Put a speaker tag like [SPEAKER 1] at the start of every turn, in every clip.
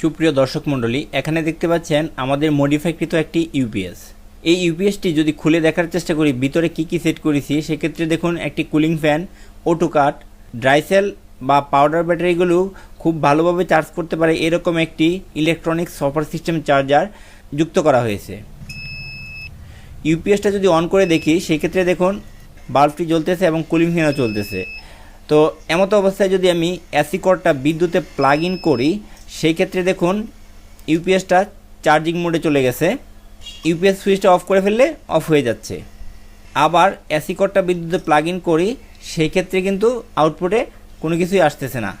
[SPEAKER 1] সুপ্রিয় দর্শক মণ্ডলী, এখানে দেখতে পাচ্ছেন আমাদের মডিফাইকৃত একটি ইউপিএস এই ইউপিএসটি যদি খুলে দেখার চেষ্টা করি, ভিতরে কি কি সেট করেছি, সেক্ষেত্রে দেখুন একটি cooling fan auto cut dry cell বা পাউডার ব্যাটারিগুলো খুব ভালোভাবে চার্জ করতে পারে এরকম একটি ইলেকট্রনিক সফার সিস্টেম চার্জার যুক্ত করা হয়েছে। ইউপিএসটা যদি অন করে দেখি, সেক্ষেত্রে দেখুন বাল্বটি জ্বলতেছে এবং কুলিং ফ্যানও চলতেছে। তো এমতো অবস্থায় যদি আমি অ্যাসি বিদ্যুতে প্লাগ ইন করি সেই ক্ষেত্রে দেখুন ইউপিএসটা চার্জিং মোডে চলে গেছে। ইউপিএস সুইচটা অফ করে ফেললে অফ হয়ে যাচ্ছে। আবার অ্যাসি কর্ডটা বিদ্যুতে প্লাগ ইন করি, সেই ক্ষেত্রে কিন্তু আউটপুটে কোনো কিছুই আসতেছে না।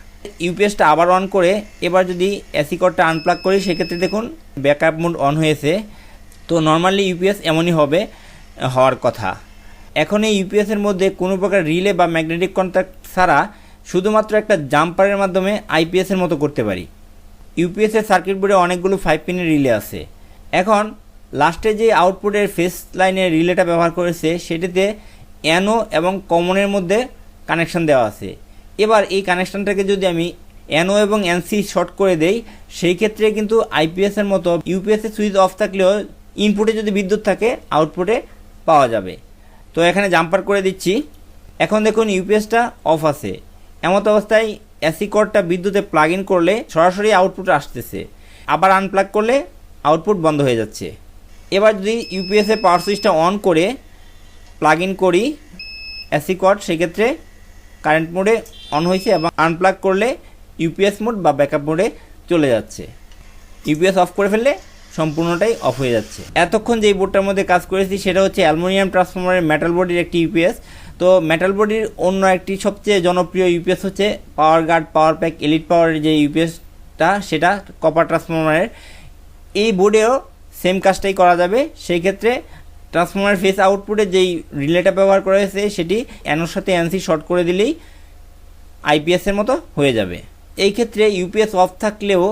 [SPEAKER 1] ইউপিএসটা আবার অন করে, এবার যদি অ্যাসি কর্ডটা আনপ্লাগ করি সেক্ষেত্রে দেখুন ব্যাকআপ মোড অন হয়েছে। তো নর্মালি ইউপিএস এমনই হবে হওয়ার কথা। এখন এই ইউপিএসের মধ্যে কোনো প্রকার রিলে বা ম্যাগনেটিক কন্ট্যাক্ট ছাড়া শুধুমাত্র একটা জাম্পারের মাধ্যমে আইপিএসের মতো করতে পারি। ইউপিএসের সার্কিট বোর্ডে অনেকগুলো ফাইভ পিনের রিলে আছে। এখন লাস্টে যে আউটপুটের ফেস লাইনের রিলেটা ব্যবহার করেছে, সেটিতে অ্যানো এবং কমনের মধ্যে কানেকশন দেওয়া আছে। এবার এই কানেকশনটাকে যদি আমি অ্যানো এবং এনসি শর্ট করে দেই, সেই ক্ষেত্রে কিন্তু আইপিএসের মতো ইউপিএসের সুইচ অফ থাকলেও ইনপুটে যদি বিদ্যুৎ থাকে আউটপুটে পাওয়া যাবে। তো এখানে জাম্পার করে দিচ্ছি। এখন দেখুন ইউপিএসটা অফ আছে। এমত অবস্থায় অ্যাসি কর্ডটা বিদ্যুতে প্লাগ ইন করলে সরাসরি আউটপুট আসতেছে। আবার আনপ্লাগ করলে আউটপুট বন্ধ হয়ে যাচ্ছে। এবার যদি ইউপিএসের পাওয়ার সুইচটা অন করে প্লাগ ইন করি অ্যাসি কর্ড, সেক্ষেত্রে কারেন্ট মোডে অন হয়েছে এবং আনপ্লাগ করলে ইউপিএস মোড বা ব্যাকআপ মোডে চলে যাচ্ছে। ইউপিএস অফ করে ফেললে সম্পূর্ণটাই অফ হয়ে যাচ্ছে। এতক্ষণ যেই বোর্ডটার মধ্যে কাজ করেছি, সেটা হচ্ছে অ্যালুমিনিয়াম ট্রান্সফরমারের মেটাল বডির একটি ইউপিএস তো মেটাল বডির অন্য একটি সবচেয়ে জনপ্রিয় ইউপিএস হচ্ছে power guard power pack elite পাওয়ারের যে ইউপিএসটা সেটা কপার ট্রান্সফরমারের এই বোর্ডেও সেম কাজটাই করা যাবে। সেই ক্ষেত্রে ট্রান্সফরমার ফেস আউটপুটে যেই রিলেটা ব্যবহার করা হয়েছে, সেটি অ্যানোর সাথে এনসি শর্ট করে দিলেই আইপিএসের মতো হয়ে যাবে। এই ক্ষেত্রে ইউপিএস অফ থাকলেও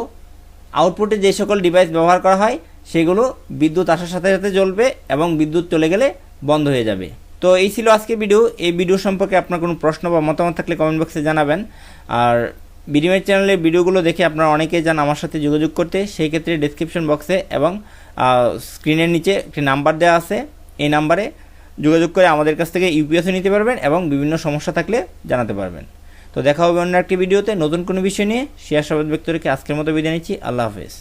[SPEAKER 1] আউটপুটে যে সকল ডিভাইস ব্যবহার করা হয়, সেগুলো বিদ্যুৎ আসার সাথে সাথে জ্বলবে এবং বিদ্যুৎ চলে গেলে বন্ধ হয়ে যাবে। তো এই ছিল আজকের ভিডিও এই ভিডিও সম্পর্কে আপনার কোনো প্রশ্ন বা মতামত থাকলে কমেন্ট বক্সে জানাবেন। আর বিডিমের চ্যানেলের ভিডিওগুলো দেখে আপনারা অনেকেই যান আমার সাথে যোগাযোগ করতে। সেই ক্ষেত্রে ডিসক্রিপশন বক্সে এবং স্ক্রিনের নিচে একটি নাম্বার দেওয়া আছে। এই নাম্বারে যোগাযোগ করে আমাদের কাছ থেকে ইউপিএসও নিতে পারবেন এবং বিভিন্ন সমস্যা থাকলে জানাতে পারবেন। তো দেখা হবে অন্য একটি ভিডিওতে নতুন কোনো বিষয় নিয়ে, শেয়ার সবাদ ব্যক্ত রেখে আজকের মতো বিদায় নিচ্ছি। আল্লাহ হাফেজ।